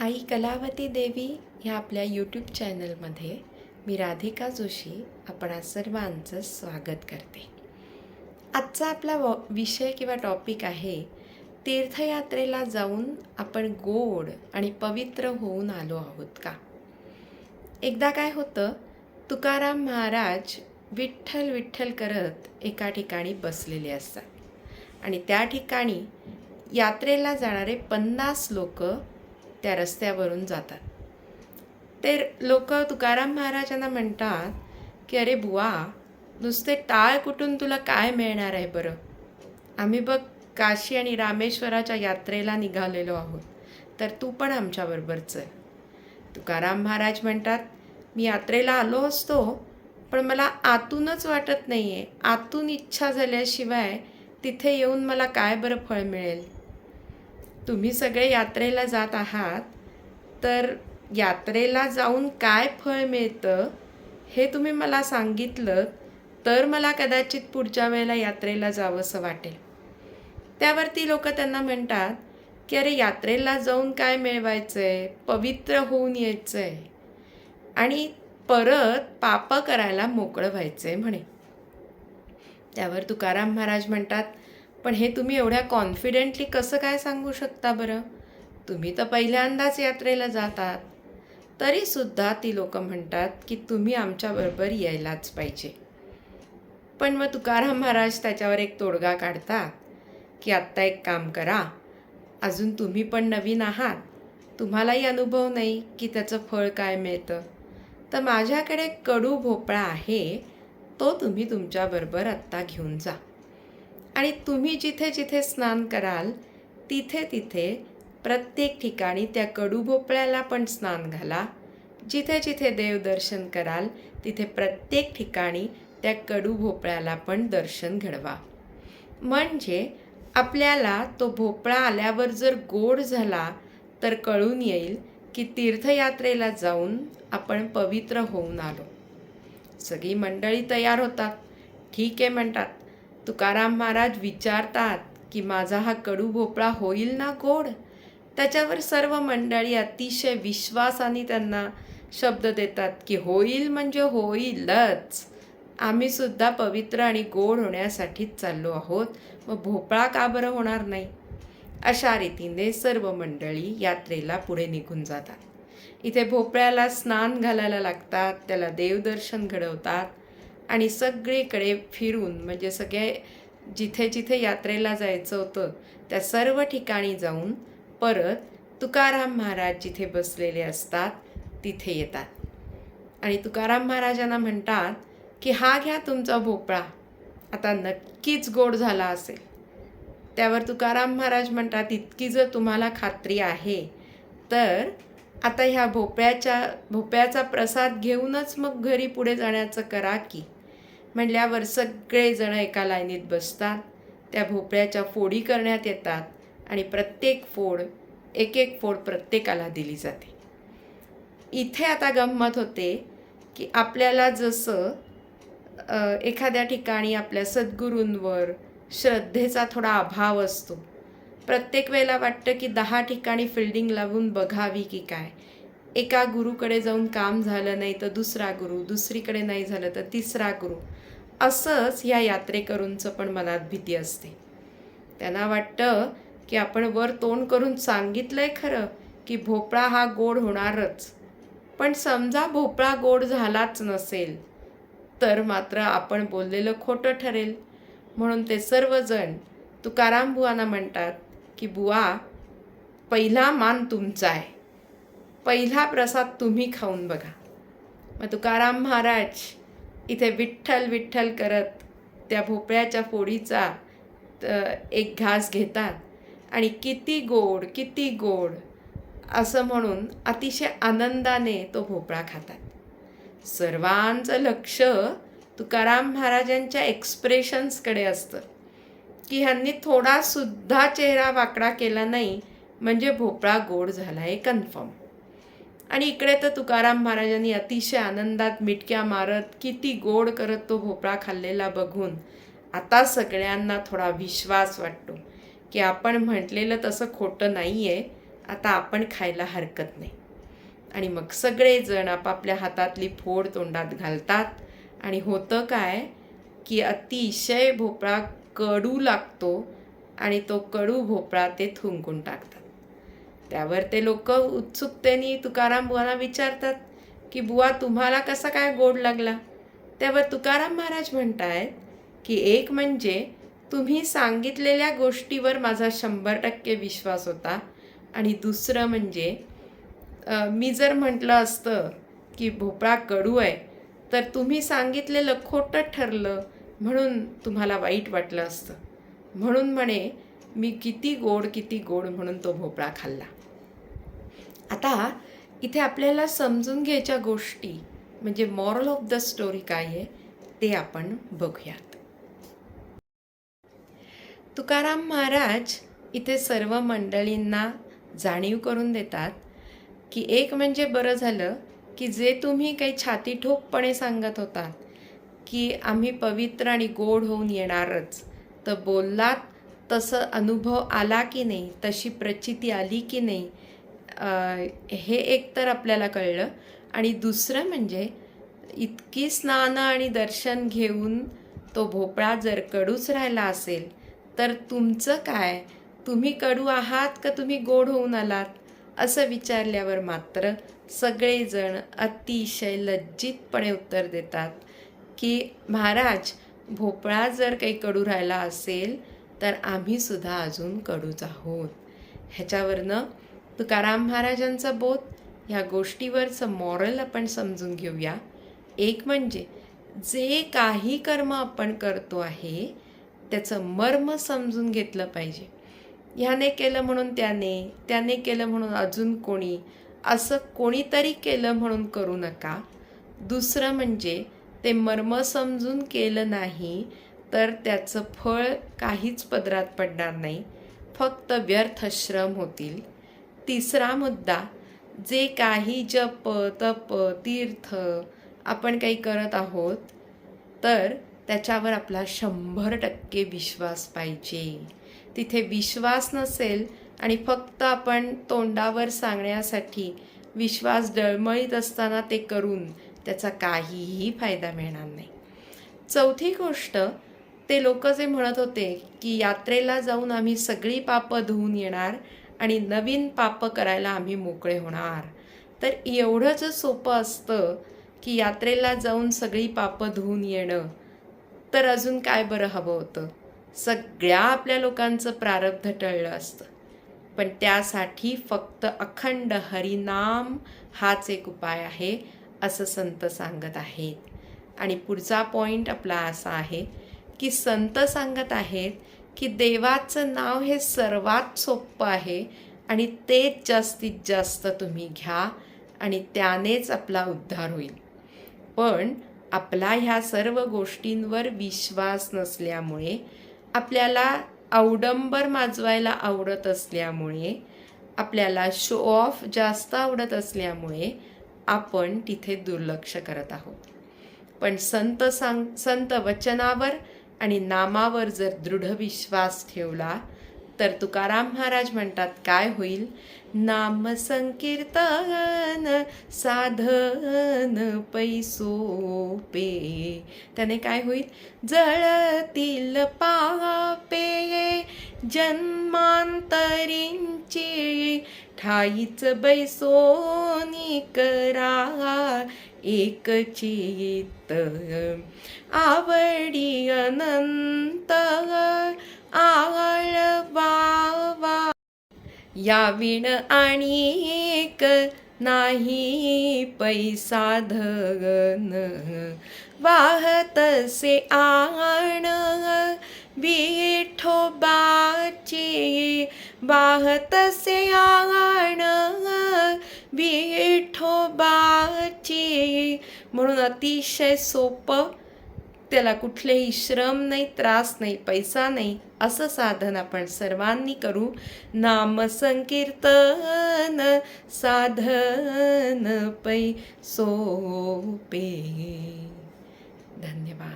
आई कलावती देवी ह्या आपल्या यूट्यूब चॅनलमध्ये मी राधिका जोशी आपणा सर्वांचं स्वागत करते. आजचा आपला वॉ विषय किंवा टॉपिक आहे तीर्थयात्रेला जाऊन आपण गोड आणि पवित्र होऊन आलो आहोत का? एकदा काय होतं तुकाराम महाराज विठ्ठल विठ्ठल करत एका ठिकाणी बसलेले असतात. आणि त्या ठिकाणी यात्रेला जाणारे पन्नास लोकं त्या रस्त्यावरून जातात. ते लोक तुकाराम महाराजांना म्हणतात की अरे बुवा नुसते टाळ कुठून तुला काय मिळणार आहे बरं? आम्ही बघ काशी आणि रामेश्वराच्या यात्रेला निघालेलो आहोत. तर तू पण आमच्याबरोबर चल. तुकाराम महाराज म्हणतात मी यात्रेला आलो असतो पण मला आतूनच वाटत नाही आहे आतून इच्छा झाल्याशिवाय तिथे येऊन मला काय बरं फळ मिळेल? तुम्ही सगळे यात्रेला जात आहात तर यात्रेला जाऊन काय फळ मिळतं हे तुम्ही मला सांगितलं तर मला कदाचित पुढच्या वेळेला यात्रेला जावंसं वाटेल. त्यावरती लोक त्यांना म्हणतात की अरे यात्रेला जाऊन काय मिळवायचं आहे पवित्र होऊन यायचं आहे आणि परत पाप करायला मोकळं व्हायचं आहे म्हणे. त्यावर तुकाराम महाराज म्हणतात पण हे तुम्ही एवढ्या कॉन्फिडेंटली कसं काय सांगू शकता बरं? तुम्ही तर पहिल्यांदाच यात्रेला जातात. तरीसुद्धा ती लोकं म्हणतात की तुम्ही आमच्याबरोबर यायलाच पाहिजे. पण मग तुकाराम महाराज त्याच्यावर एक तोडगा काढतात की आत्ता एक काम करा. अजून तुम्ही पण नवीन आहात. तुम्हालाही अनुभव नाही की त्याचं फळ काय मिळतं. तर माझ्याकडे कडू भोपळा आहे. तो तुम्ही तुमच्याबरोबर आत्ता घेऊन जा. आणि तुम्ही जिथे जिथे स्नान कराल तिथे तिथे प्रत्येक ठिकाणी त्या कडू भोपळ्याला पण स्नान घाला. जिथे जिथे देवदर्शन कराल तिथे प्रत्येक ठिकाणी त्या कडू भोपळ्याला पण दर्शन घडवा. म्हणजे आपल्याला तो भोपळा आल्यावर जर गोड झाला तर कळून येईल की तीर्थयात्रेला जाऊन आपण पवित्र होऊन आलो. सगळी मंडळी तयार होतात. ठीक आहे म्हणतात. तुकाराम महाराज विचारतात की माझा हा कडू भोपळा होईल ना गोड? त्याच्यावर सर्व मंडळी अतिशय विश्वासाने त्यांना शब्द देतात की होईल म्हणजे होईलच. आम्ही सुद्धा पवित्र आणि गोड होण्यासाठीच चाललो आहोत. मग भोपळा का बरं होणार नाही? अशा रीतीने सर्व मंडळी यात्रेला पुढे निघून जातात. इथे भोपळ्याला स्नान घालायला लागतात त्याला देवदर्शन घडवतात आणि सगळीकडे फिरून म्हणजे सगळे जिथे जिथे यात्रेला जायचं होतं त्या सर्व ठिकाणी जाऊन परत तुकाराम महाराज जिथे बसलेले असतात तिथे येतात. आणि तुकाराम महाराजांना म्हणतात की हा घ्या तुमचा भोपळा आता नक्कीच गोड झाला असेल. त्यावर तुकाराम महाराज म्हणतात इतकी जर तुम्हाला खात्री आहे तर आता ह्या भोपळ्याच्या भोपळ्याचा प्रसाद घेऊनच मग घरी पुढे जाण्याचं करा की. म्हणल्यावर सगळेजणं एका लाईनीत बसतात. त्या भोपळ्याच्या फोडी करण्यात येतात आणि प्रत्येक फोड एक एक फोड प्रत्येकाला दिली जाते. इथे आता गंमत होते की आपल्याला जसं एखाद्या ठिकाणी आपल्या सद्गुरूंवर श्रद्धेचा थोडा अभाव असतो. प्रत्येक वेळेला वाटतं की दहा ठिकाणी फिल्डिंग लावून बघावी की काय? एका गुरुकडे जाऊन काम झालं नाही तर दुसरा गुरु दुसरीकडे नाही झालं तर तिसरा गुरु. असंच या यात्रेकरूंचं पण मनात भीती असते. त्यांना वाटतं की आपण वर तोंड करून सांगितलं आहे खरं की भोपळा हा गोड होणारच. पण समजा भोपळा गोड झालाच नसेल तर मात्र आपण बोललेलं खोटं ठरेल. म्हणून ते सर्वजण तुकाराम बुवांना म्हणतात की बुवा पहिला मान तुमचा आहे. पहिला प्रसाद तुम्ही खाऊन बघा. मग तुकाराम महाराज इथे विठ्ठल विठ्ठल करत त्या भोपळ्याच्या फोडीचा एक घास घेतात. आणि किती गोड किती गोड असं म्हणून अतिशय आनंदाने तो भोपळा खातात. सर्वांचं लक्ष तुकाराम महाराजांच्या एक्सप्रेशन्सकडे असतं. की ह्यांनी थोडासुद्धा चेहरा वाकडा केला नाही म्हणजे भोपळा गोड झाला आहे कन्फर्म आणि इकडे तर तुकाराम महाराजांनी अतिशय आनंदात मिटक्या मारत किती गोड करत तो भोपळा खाल्लेला बघून आता सगळ्यांना थोडा विश्वास वाटतो की आपण म्हटलेलं तसं खोटं नाही आहे आता आपण खायला हरकत नाही. आणि मग सगळेजण आपापल्या हातातली फोड तोंडात घालतात. आणि होतं काय की अतिशय भोपळा कडू लागतो आणि तो कडू भोपळा ते थुंकून टाकतात. त्यावर ते लोक उत्सुकतेने तुकाराम बुवांना विचारतात की बुवा तुम्हाला कसा काय गोड लागला? त्यावर तुकाराम महाराज म्हणतायत की एक म्हणजे तुम्ही सांगितलेल्या गोष्टीवर माझा शंभर टक्के विश्वास होता आणि दुसरं म्हणजे मी जर म्हटलं असतं की भोपळा कडू आहे तर तुम्ही सांगितलेलं खोटं ठरलं म्हणून तुम्हाला वाईट वाटलं असतं. म्हणून म्हणे मी किती गोड किती गोड म्हणून तो भोपळा खाल्ला. आता इथे आपल्याला समजून घ्यायच्या गोष्टी म्हणजे मॉरल ऑफ द स्टोरी काय आहे ते आपण बघूयात. तुकाराम महाराज इथे सर्व मंडळींना जाणीव करून देतात की एक म्हणजे बरं झालं की जे तुम्ही काही छाती ठोकपणे सांगत होतात की आम्ही पवित्र आणि गोड होऊन येणारच तर बोललात तसं अनुभव आला की नाही तशी प्रचिती आली की नाही हे एक तर आपल्याला कळलं. आणि दुसरं म्हणजे इतकी स्नानं आणि दर्शन घेऊन तो भोपळा जर कडूच राहिला असेल तर तुमचं काय? तुम्ही कडू आहात का तुम्ही गोड होऊन आलात? असं विचारल्यावर मात्र सगळेजण अतिशय लज्जितपणे उत्तर देतात की महाराज भोपळा जर काही कडू राहिला असेल तर आम्हीसुद्धा अजून कडूच आहोत. ह्याच्यावरनं तुकाराम महाराजांचा बोध ह्या गोष्टीवरचं मॉरल आपण समजून घेऊया. एक म्हणजे जे काही कर्म आपण करतो आहे त्याचं मर्म समजून घेतलं पाहिजे. ह्याने केलं म्हणून त्याने त्याने केलं म्हणून अजून कोणी असं कोणीतरी केलं म्हणून करू नका. दुसरं म्हणजे ते मर्म समजून केलं नाही तर त्याचं फळ काहीच पदरात पडणार नाही. फक्त व्यर्थ श्रम होतील. तिसरा मुद्दा जे काही जप तप तीर्थ आपण काही करत आहोत तर त्याच्यावर आपला शंभर टक्के विश्वास पाहिजे. तिथे विश्वास नसेल आणि फक्त आपण तोंडावर सांगण्यासाठी विश्वास डळमळीत असताना ते करून त्याचा काहीही फायदा मिळणार नाही. चौथी गोष्ट ते लोक जे म्हणत होते की यात्रेला जाऊन आम्ही सगळी पापं धुवून येणार आणि नवीन पापं करायला आम्ही मोकळे होणार. तर एवढंच सोपं असतं की यात्रेला जाऊन सगळी पापं धुवून येणं. तर अजून काय बरं हवं होतं? सगळ्या आपल्या लोकांचं प्रारब्ध टळलं असतं. पण त्यासाठी फक्त अखंड हरिनाम हाच एक उपाय आहे असं संत सांगत आहेत. आणि पुढचा पॉईंट आपला असा आहे की संत सांगत आहेत की देवाचं नाव हे सर्वात सोपं आहे आणि तेच जास्तीत जास्त तुम्ही घ्या आणि त्यानेच आपला उद्धार होईल. पण आपला ह्या सर्व गोष्टींवर विश्वास नसल्यामुळे आपल्याला अवडंबर माजवायला आवडत असल्यामुळे आपल्याला शो ऑफ जास्त आवडत असल्यामुळे आपण तिथे दुर्लक्ष करत आहोत. पण संत सांग संत वचनावर आणि नामावर जर दृढ विश्वास ठेवला तर तुकाराम महाराज म्हणतात काय होईल? नाम संकीर्तन साधन पैसोपे त्याने काय होईल? जळतील पापे जन्मांतरींची ठाईच बैसोनी करा एक चित्त आवडी अनंत आळवा या विण एक नाही पैसा धगन. वाहतसे आण विठोबाची. वाहतसे आण विठोबाची. म्हणून अतिशय सोपं त्याला कुठलेही श्रम नाही त्रास नाही पैसा नाही असं साधन आपण सर्वांनी करू. नाम संकीर्तन साधन पै सोपे. धन्यवाद.